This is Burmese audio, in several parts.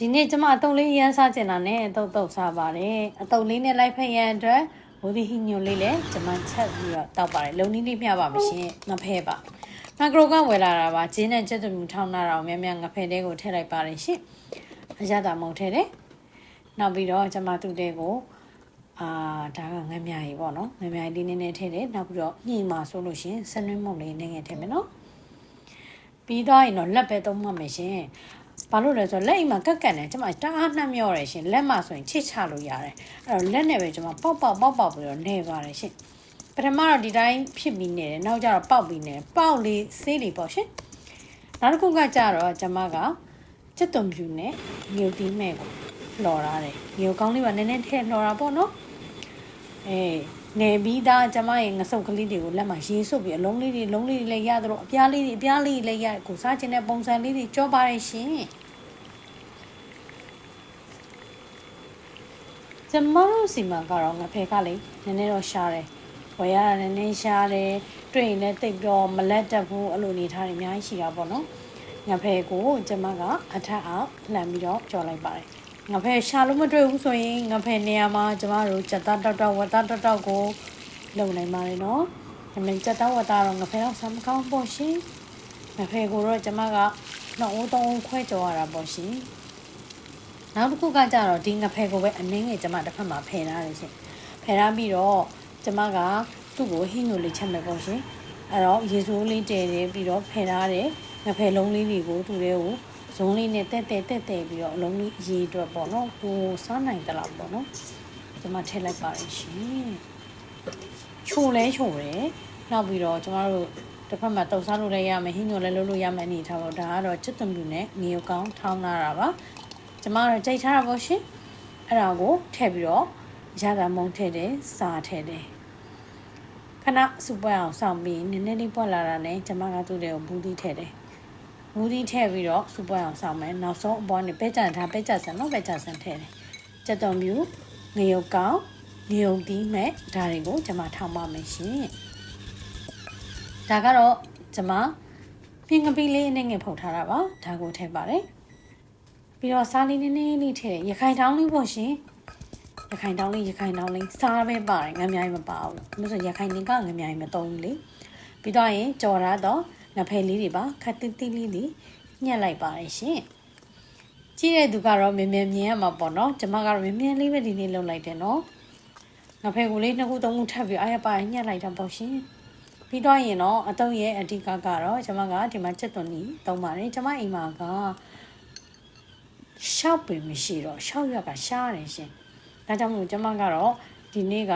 ဒီနေ့ကျမအတုံးလေးရမ်းစားကျင်တာနဲ့အတုတ်တုတ်စားပါတယ်အတုံးလေးနဲ့လိုက်ဖက်ရန်အတွက်မိုးဒီဟီညိုလေးလည်းကျမချက်ပြီးတော့တောက်ပါတယ်လုံနီးလေးမျှပါမရှင်ငဖဲပါမကရိုကဝယ်လာတာပါဂျင်းနဲ့ချက်တူထောင်းလာတော့များများငဖဲတဲကိုထည့်လိုက်ပါတယ်ရှင်အရသာမုံထဲတယ်နောက်ပြီးတော့ကျမသူ့တဲကိုအာဒါကငမြကြီးပေါ့နော်ငမြကြီးလေးနည်းနည်းထည့်တယ်နောက်ပြီးတော့ညှိမှာဆိုလို့ရှင်ဆနွင်းမုံလေးနည်းငယ်ထည့်မယ်နော်ပြီးတော့ရင်တော့လက်ပဲသုံးမှမယ်ရှင် ဘာလို့လဲဆိုတော့လက်အိမ်မှာကက်ကက်နေကျမတအားနှံ့မြော့တယ်ရှင်လက်မှာဆိုရင်ချစ်ချလို့ရတယ်အဲ့တော့လက်နဲ့ပဲကျမပေါက်ပေါက်ပေါက်ပေါက်ပြီးတော့နေပါတယ်ရှင်ပထမတော့ဒီတိုင်းဖြစ်ပြီးနေတယ်နောက်ကျတော့ပေါက်ပြီးနေတယ်ပေါက်လေးဆေးလေးပေါ့ရှင်နောက်တစ်ခုကကြတော့ကျမကစက်သွန်ဖြူနဲ့ငုတ်တီးမဲ့ကိုလှော်ထားတယ်ငုတ်ကောင်းလေးပါနည်းနည်းထည့်လှော်တာပေါ့နော်အေး နေပြီးသားကျမရဲ့ငစုပ်ကလေးတွေကိုလက်မှာရေးဆုပ်ပြီးအလုံးလေးတွေလုံးလေးတွေလည်းရသလိုအပြားလေးတွေအပြားလေးတွေလည်းရကိုစားခြင်းတဲ့ပုံစံလေးတွေကြောပါရဲ့ရှင်ကျမတို့စီမှာကတော့ငဖဲကလေနည်းနည်းတော့ရှားတယ်ဝယ်ရတာနည်းနည်းရှားတယ်တွေ့ရင်လည်းတိတ်တော့မလက်တက်ဘူးအဲ့လိုနေထားတယ်အများကြီးရှိတာပေါ့နော်ငဖဲကိုကျမကအထက်အောင်လှမ်းပြီးတော့ကြော်လိုက်ပါတယ် ငဖဲရှာလို့မတွေ့ဘူးဆိုရင်ငဖဲနေရာမှာကျမတို့စက်သားတောက်တောက်ဝက်သားတောက်တောက်ကိုလုံနိုင်ပါတယ်နော်ဒါပေမဲ့စက်သားဝက်သားတော့ငဖဲတော့ဆမ်းမကောင်းပေါ့ရှင်ငဖဲကိုတော့ကျမကနှစ်ဦးသုံးဦးခွဲကြော်ရတာပေါ့ရှင်နောက်တစ်ခုကကြတော့ဒီငဖဲကိုပဲအနှင်းငယ်ကျမတစ်ဖက်မှာဖယ်ထားတယ်ရှင်ဖယ်ထားပြီးတော့ကျမကသူ့ကိုဟင်းညိုလေးချက်မယ်ပေါ့ရှင်အဲ့တော့ရေစိုးလေးတည်တယ်ပြီးတော့ဖယ်ထားတယ်ငဖဲလုံးလေးတွေကိုသူ့တွေကို ဇုံးလေးနဲ့တက်တက်တက်တက်ပြီးတော့အလုံးလေးရေအတွက်ပေါ့နော်ကိုစားနိုင်တလားပေါ့နော်ကျမထည့်လိုက်ပါတယ်ရှင်ချိုလဲချိုတယ်နောက်ပြီးတော့ကျမတို့တစ်ဖက်မှာတုပ်စားလို့လည်းရမယ်ဟင်းညိုလည်းလုပ်လို့ရမယ်အနေထားပေါ့ဒါကတော့ချစ်သွန်ပြူနဲ့ငရုတ်ကောင်းထောင်းလာတာပါကျမတို့ကြိတ်ထားတာပေါ့ရှင်အဲ့ဒါကိုထည့်ပြီးတော့ရတာမုံထည့်တယ်စားထည့်တယ်ခဏစူပွက်အောင်စောင့်ပြီးနည်းနည်းလေးပွက်လာတာနဲ့ကျမကသူ့တွေကိုဘူးသီးထည့်တယ် ဘူးသီးထည့်ပြီးတော့စူပွက်အောင်စောင့်မယ်နောက်ဆုံးအပေါ်နဲ့ပဲကြံထားပဲကြဆန်တော့ပဲကြဆန်ထည့်တယ်ကြက်သွန်ပြူငရုတ်ကောင်းငရုတ်သီးမဲ့ဒါတွေကိုကျမထောင်းပါမယ်ရှင်ဒါကတော့ကျမပြင်ကပီးလေးနဲ့ငယ်ဖုတ်ထားတာပါဒါကိုထည့်ပါတယ်ပြီးတော့စားလေးနည်းနည်းလေးထည့်ရခိုင်တောင်းလေးပေါ့ရှင်ရခိုင်တောင်းလေးရခိုင်တောင်းလေးစားပဲပါတယ်ငမြားကြီးမပါဘူးလို့ဆိုရခိုင်နေကငမြားကြီးမသုံးဘူးလေပြီးတော့ရင်ကြော်ရတော့ ငဖဲလေးတွေပါခက်တိတိလေးတွေညှက်လိုက်ပါတယ်ရှင်ကြည့်တဲ့သူကတော့မြင်မြင်မြင်ရမှာပေါ့နော်ကျမကတော့မြင်မြင်လေးပဲဒီနေ့လုပ်လိုက်တယ်နော်ငဖဲကိုလေးနှစ်ခုသုံးခုထပ်ပြီးအားရပါညှက်လိုက်တာပေါ့ရှင်ပြီးတော့ရင်တော့အတုံးရဲ့အဓိကကတော့ကျမကဒီမှာချက်သွန်ကြီးသုံးပါတယ်ကျမအိမ်မှာကရှောက်ပင်မရှိတော့ရှောက်ရက်ကရှားတယ်ရှင်ဒါကြောင့်မို့ကျမကတော့ဒီနေ့က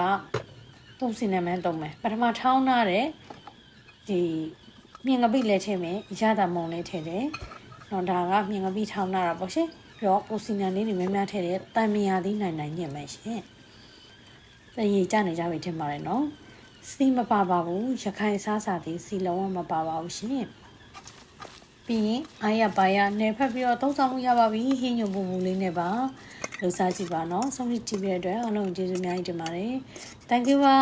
သုံးစင်နေမှန်းသုံးမယ်ပထမထောင်းထားတဲ့ဒီ မြင်ငပိလည်းထည့်မယ်ရတာမုံလည်းထည့်တယ်နော်ဒါကမြင်ငပိထောင်းထားတာပေါ့ရှင်ပြီးတော့ကိုစီနန်လေးတွေများများထည့်တယ်တန်မြာသီးနိုင်နိုင်ညင်မယ်ရှင်တရေကြနေကြပြီထင်ပါတယ်နော်စီမပါပါဘူးရခိုင်စားစာသည်စီလုံးဝမပါပါဘူးရှင်ပြီးရင်အားရပါရနယ်ဖက်ပြီးတော့သုံးဆောင်လို့ရပါပြီဟင်းညိုပူပူလေးနဲ့ပါလှူစားကြည့်ပါနော်ဆုံးဖြတ်ကြည့်ပြတဲ့အတွက်အားလုံးကျေးဇူးအများကြီးတင်ပါတယ် thank you ပါ